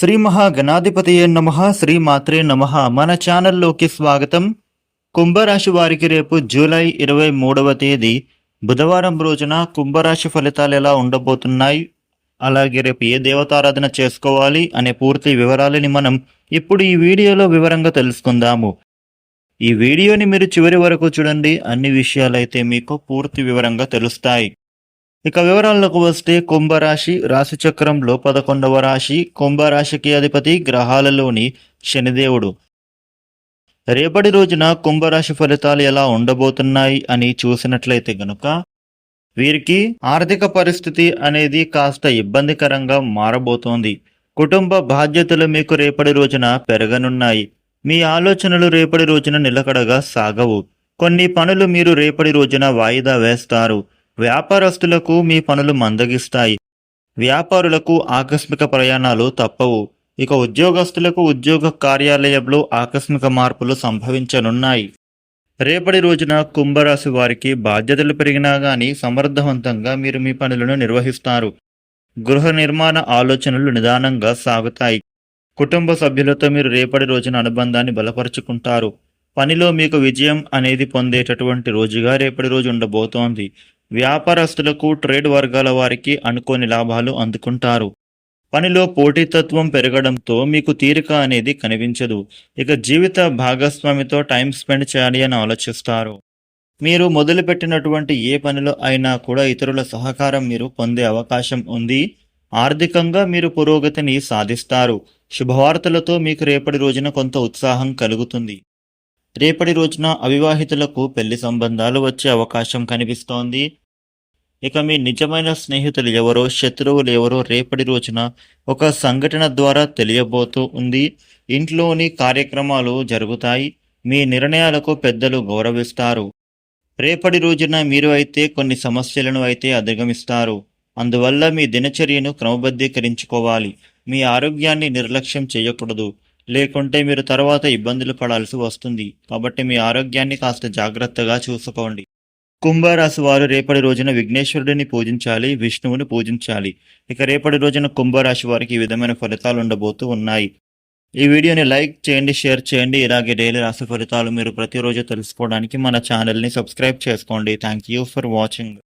శ్రీ మహాగణాధిపతియే నమ శ్రీ మాత్రే నమ. మన ఛానల్లోకి స్వాగతం. కుంభరాశి వారికి రేపు జూలై ఇరవై మూడవ తేదీ బుధవారం రోజున కుంభరాశి ఫలితాలు ఎలా ఉండబోతున్నాయి అలాగే రేపు ఏ దేవతారాధన చేసుకోవాలి అనే పూర్తి వివరాలని మనం ఇప్పుడు ఈ వీడియోలో వివరంగా తెలుసుకుందాము. ఈ వీడియోని మీరు చివరి వరకు చూడండి. అన్ని విషయాలైతే మీకు పూర్తి వివరంగా తెలుస్తాయి. ఇక వివరాల్లోకి వస్తే కుంభరాశి రాశిచక్రంలో పదకొండవ రాశి కుంభరాశికి అధిపతి గ్రహాలలోని శనిదేవుడు. రేపటి రోజున కుంభరాశి ఫలితాలు ఎలా ఉండబోతున్నాయి అని చూసినట్లయితే గనుక వీరికి ఆర్థిక పరిస్థితి అనేది కాస్త ఇబ్బందికరంగా మారబోతోంది. కుటుంబ బాధ్యతలు మీకు రేపటి రోజున పెరగనున్నాయి. మీ ఆలోచనలు రేపటి రోజున నిలకడగా సాగవు. కొన్ని పనులు మీరు రేపటి రోజున వాయిదా వేస్తారు. వ్యాపారస్తులకు మీ పనులు మందగిస్తాయి. వ్యాపారులకు ఆకస్మిక ప్రయాణాలు తప్పవు. ఇక ఉద్యోగస్తులకు ఉద్యోగ కార్యాలయంలో ఆకస్మిక మార్పులు సంభవించనున్నాయి. రేపటి రోజున కుంభరాశి వారికి బాధ్యతలు పెరిగినా కానీ సమర్థవంతంగా మీరు మీ పనులను నిర్వహిస్తారు. గృహ నిర్మాణ ఆలోచనలు నిదానంగా సాగుతాయి. కుటుంబ సభ్యులతో మీరు రేపటి రోజున అనుబంధాన్ని బలపరుచుకుంటారు. పనిలో మీకు విజయం అనేది పొందేటటువంటి రోజుగా రేపటి రోజు ఉండబోతోంది. వ్యాపారస్తులకు ట్రేడ్ వర్గాల వారికి అనుకోని లాభాలు అందుకుంటారు. పనిలో పోటీతత్వం పెరగడంతో మీకు తీరిక అనేది కనిపించదు. ఇక జీవిత భాగస్వామితో టైం స్పెండ్ చేయాలి అని ఆలోచిస్తారు. మీరు మొదలుపెట్టినటువంటి ఏ పనిలో అయినా కూడా ఇతరుల సహకారం మీరు పొందే అవకాశం ఉంది. ఆర్థికంగా మీరు పురోగతిని సాధిస్తారు. శుభవార్తలతో మీకు రేపటి రోజున కొంత ఉత్సాహం కలుగుతుంది. రేపటి రోజున అవివాహితులకు పెళ్ళి సంబంధాలు వచ్చే అవకాశం కనిపిస్తోంది. ఇక మీ నిజమైన స్నేహితులు ఎవరో శత్రువులు ఎవరో రేపటి రోజున ఒక సంఘటన ద్వారా తెలియబోతూ ఉంది. ఇంట్లోని కార్యక్రమాలు జరుగుతాయి. మీ నిర్ణయాలకు పెద్దలు గౌరవిస్తారు. రేపటి రోజున మీరు అయితే కొన్ని సమస్యలను అయితే అధిగమిస్తారు. అందువల్ల మీ దినచర్యను క్రమబద్ధీకరించుకోవాలి. మీ ఆరోగ్యాన్ని నిర్లక్ష్యం చేయకూడదు. లేకుంటే మీరు తర్వాత ఇబ్బందులు పడాల్సి వస్తుంది. కాబట్టి మీ ఆరోగ్యాన్ని కాస్త జాగ్రత్తగా చూసుకోండి. కుంభరాశి వారు రేపటి రోజున విఘ్నేశ్వరుడిని పూజించాలి విష్ణువుని పూజించాలి. ఇక రేపటి రోజున కుంభరాశి వారికి ఈ విధమైన ఫలితాలు ఉండబోతూ ఉన్నాయి. ఈ వీడియోని లైక్ చేయండి షేర్ చేయండి. ఇలాగే డైలీ రాశి ఫలితాలు మీరు ప్రతిరోజు తెలుసుకోవడానికి మన ఛానల్ని సబ్స్క్రైబ్ చేసుకోండి. Thank you for watching.